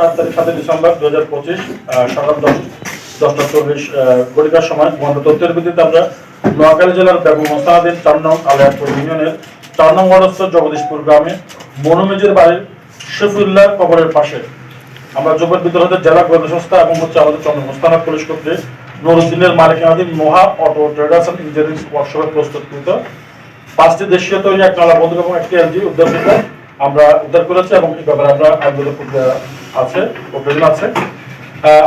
সাত তারিখ সাতই ডিসেম্বর দু হাজার পঁচিশ সকাল দশ, দশটা চল্লিশ সময় মহান তথ্যের ভিত্তিতে আমরা নোয়াখালী জেলার মোস্তানাদিন চার নং আলিয়াপুর ইউনিয়নের চার নং জগদীশপুর গ্রামে মনোমেজের বাড়ির শফিউল্লাহ কবরের পাশে আমরা যুবক বিদ্রোহের জেলা গোয়েন্দা সংস্থা এবং হচ্ছে আমাদের চন্দ্রমস্তানা পুলিশ কর্তৃক নুরুদ্দিনের মালিকানাধীন মহা অটো ট্রেডার্স অ্যান্ড ইঞ্জিনিয়ারিং ওয়ার্কশপে প্রস্তুতকৃত পাঁচটি দেশীয় তৈরি এক নালা এবং একটি এলজি করে আমরা উদ্ধার করেছি এবং এই ব্যাপারে আমরা আইনগত আছে প্রয়োজন আছে।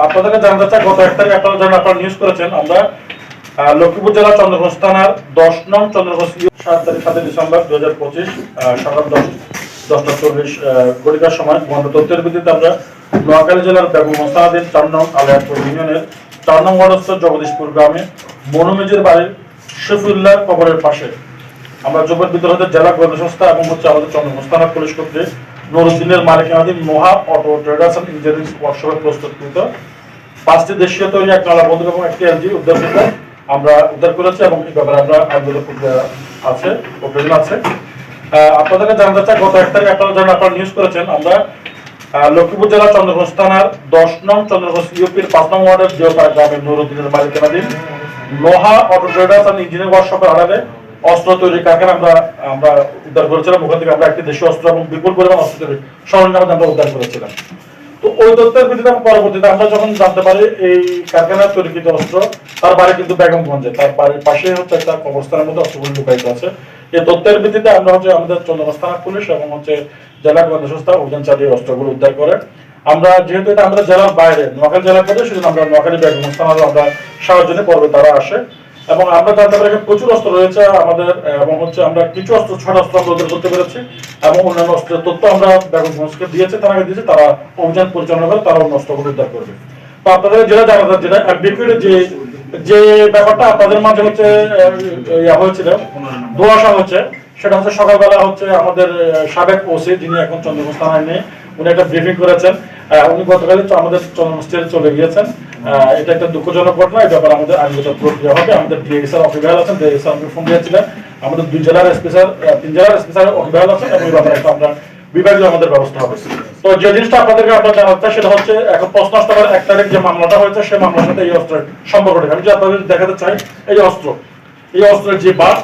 আপনাদেরকে জানতে চাই, গত এক তারিখ আপনারা জানেন, আপনারা নিউজ করেছেন, আমরা লক্ষ্মীপুর জেলা চন্দ্রঘোষ থানার দশ নং চন্দ্রঘোষ সাত তারিখ, সাতই ডিসেম্বর দু হাজার পঁচিশ সকাল দশ, দশটা চল্লিশ ঘটিকার সময়। মহান তথ্যের ভিত্তিতে আমরা নোয়াখালী জেলার মোস্তানাদিন চার নং আলিয়াপুর ইউনিয়নের চার নং ওয়ার্ডস্থ জগদীশপুর গ্রামে মনোমেজের বাড়ির শফিউল্লাহ কবরের পাশে আমরা যুবক বিদ্রোহের জেলা গোয়েন্দা সংস্থা এবং হচ্ছে আমাদের চন্দ্রমস্তানা পুলিশ কর্তৃক নুরুদ্দিনের মালিকানাধীন মহা অটো ট্রেডার্স অ্যান্ড ইঞ্জিনিয়ারিং ওয়ার্কশপে প্রস্তুতকৃত পাঁচটি দেশীয় তৈরি এক নালা বন্দুক এবং একটি এলজি উদ্ধার করে আমরা উদ্ধার করেছি এবং এই ব্যাপারে আমরা প্রক্রিয়া আছে প্রয়োজন আছে। আপনাদেরকে জানতে চাই, গত এক তারিখ আপনারা জানেন আপনারা নিউজ করেছেন, আমরা লক্ষ্মীপুর জেলা চন্দ্রঘোষ থানার দশ নং চন্দ্রঘোষ ইউপির পাঁচ নং ওয়ার্ডের জিওপাড়া গ্রামের নুরুদ্দিনের মালিকানাধীন লোহা অটো ট্রেডার্স অ্যান্ড ইঞ্জিনিয়ারিং ওয়ার্কশপের আড়ালে অস্ত্র তৈরি কারখানা আমরা আমরা উদ্ধার করেছিলাম। ওখান থেকে আমরা একটি দেশীয় অস্ত্র এবং বিপুল পরিমাণ অস্ত্র তৈরি, সরঞ্জাম আমরা উদ্ধার করেছিলাম। তো ওই তথ্যের ভিত্তিতে আমরা পরবর্তীতে আমরা যখন জানতে পারি এই কারখানার তৈরিকৃত অস্ত্র, তার বাড়ি কিন্তু বেগমগঞ্জে, তার বাড়ির পাশে হচ্ছে একটা কবরস্থানের মধ্যে অস্ত্রগুলি লুকায়িত আছে। এই তথ্যের ভিত্তিতে আমরা হচ্ছে আমাদের চন্দ্রগঞ্জ থানা পুলিশ এবং হচ্ছে জেলা গোয়েন্দা সংস্থা অভিযান চালিয়ে অস্ত্রগুলো উদ্ধার করে। আমরা যেহেতু এটা আমাদের জেলার বাইরে, নোয়াখালী জেলার মধ্যে সেজন্য আমরা নোয়াখালী বেগমগঞ্জ থানার আমরা সাহায্য নিয়ে পর্বে তারা আসে। এবং আমরা জানতে পারি প্রচুর অস্ত্র রয়েছে, আমাদের, এবং হচ্ছে আমরা কিছু অস্ত্র ছয় অস্ত্র আমরা করতে পেরেছি, এবং অন্যান্য অস্ত্রের তথ্য আমরা বেগমগঞ্জকে দিয়েছে তারা দিয়েছে, তারা অভিযান পরিচালনা করে তারা অন্য অস্ত্রগুলো উদ্ধার করবে। তো আপনাদের যেটা জানা যায় যেটা বিপির যে যে ব্যাপারটা আপনাদের মাঝে হচ্ছে ইয়া হয়েছিল দোয়াশা হচ্ছে, সেটা হচ্ছে সকালবেলা হচ্ছে আমাদের সাবেক ওসি, যিনি এখন চন্দ্রগঞ্জ থানায় নেই, উনি একটা ব্রিফিং করেছেন। উনি গতকাল আমাদের চন্দ্রগঞ্জ থেকে চলে গিয়েছেন এটা একটা দুঃখজনক ঘটনা, এই ব্যাপারে আমাদের আইনগত প্রক্রিয়া হবে। আমাদের ডিএসআর অফিসার আছেন ডিএসআর আমাকে ফোন দিয়েছিলেন। আমাদের দুই জেলার স্পেশাল তিন জেলার স্পেশাল অফিসার আছেন এবং এই ব্যাপারে আমরা বিভাগীয় আমাদের ব্যবস্থা হবে। তো যে জিনিসটা আপনাদেরকে আপনার জানাতে সেটা হচ্ছে এখন প্রশ্ন আসতে পারে, এক তারিখ যে মামলাটা হয়েছে সেই মামলার সাথে এই অস্ত্রের সম্পর্কটা আমি যে আপনাদের দেখাতে চাই, এই অস্ত্র, এই অস্ত্রের যে বার